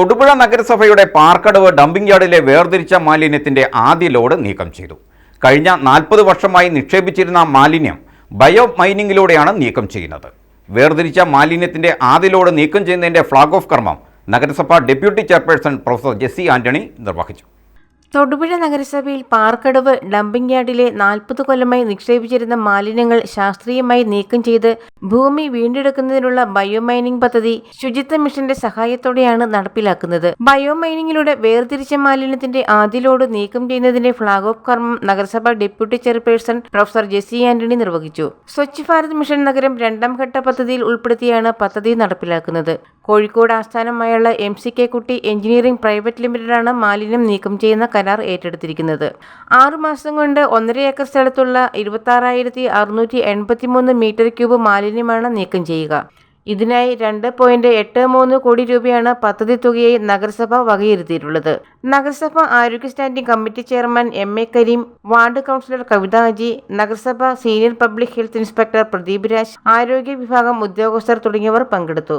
തൊടുപുഴ നഗരസഭയുടെ പാർക്കടവ് ഡംപിംഗ് യാർഡിലെ വേർതിരിച്ച മാലിന്യത്തിന്റെ ആദ്യ ലോഡ് നീക്കം ചെയ്തു. കഴിഞ്ഞ നാൽപ്പത് വർഷമായി നിക്ഷേപിച്ചിരുന്ന മാലിന്യം ബയോ മൈനിങ്ങിലൂടെയാണ് നീക്കം ചെയ്യുന്നത്. വേർതിരിച്ച മാലിന്യത്തിന്റെ ആദ്യ ലോഡ് നീക്കം ചെയ്യുന്നതിന്റെ ഫ്ളാഗ് ഓഫ് കർമ്മം നഗരസഭ deputy chairperson professor Jessy Antony നിർവഹിച്ചു. തൊടുപുഴ നഗരസഭയിൽ പാർക്കടവ് ഡംപിംഗ് യാർഡിലെ നാൽപ്പത് കൊല്ലമായി നിക്ഷേപിച്ചിരുന്ന മാലിന്യങ്ങൾ ശാസ്ത്രീയമായി നീക്കം ചെയ്ത് ഭൂമി വീണ്ടെടുക്കുന്നതിനുള്ള ബയോമൈനിംഗ് പദ്ധതി ശുചിത്വ മിഷന്റെ സഹായത്തോടെയാണ് നടപ്പിലാക്കുന്നത്. ബയോമൈനിങ്ങിലൂടെ വേർതിരിച്ച മാലിന്യത്തിന്റെ ആദ്യലോട് നീക്കം ചെയ്യുന്നതിന്റെ ഫ്ളാഗ് ഓഫ് കർമ്മം നഗരസഭ deputy chairperson professor Jessy Antony നിർവഹിച്ചു. സ്വച്ഛ് ഭാരത് മിഷൻ നഗരം രണ്ടാം ഘട്ട പദ്ധതിയിൽ ഉൾപ്പെടുത്തിയാണ് പദ്ധതി നടപ്പിലാക്കുന്നത്. കോഴിക്കോട് ആസ്ഥാനമായുള്ള M C K Kutty engineering private ലിമിറ്റഡാണ് മാലിന്യം നീക്കം ചെയ്യുന്ന കരാർ ഏറ്റെടുത്തിരിക്കുന്നത്. ആറു മാസം കൊണ്ട് ഒന്നര ഏക്കർ സ്ഥലത്തുള്ള ഇരുപത്തി ആറായിരത്തി അറുന്നൂറ്റി എൺപത്തിമൂന്ന് മീറ്റർ ക്യൂബ് മാലിന്യമാണ് നീക്കം ചെയ്യുക. ഇതിനായി രണ്ട് പോയിന്റ് എട്ട് മൂന്ന് കോടി രൂപയാണ് പദ്ധതി തുകയായി നഗരസഭ വകയിരുത്തിയിട്ടുള്ളത്. നഗരസഭ ആരോഗ്യ standing committee chairman M A Kareem ward councillor Kavitha Aji നഗരസഭ senior public health inspector Pradeep Raj ആരോഗ്യ വിഭാഗം ഉദ്യോഗസ്ഥർ തുടങ്ങിയവർ പങ്കെടുത്തു.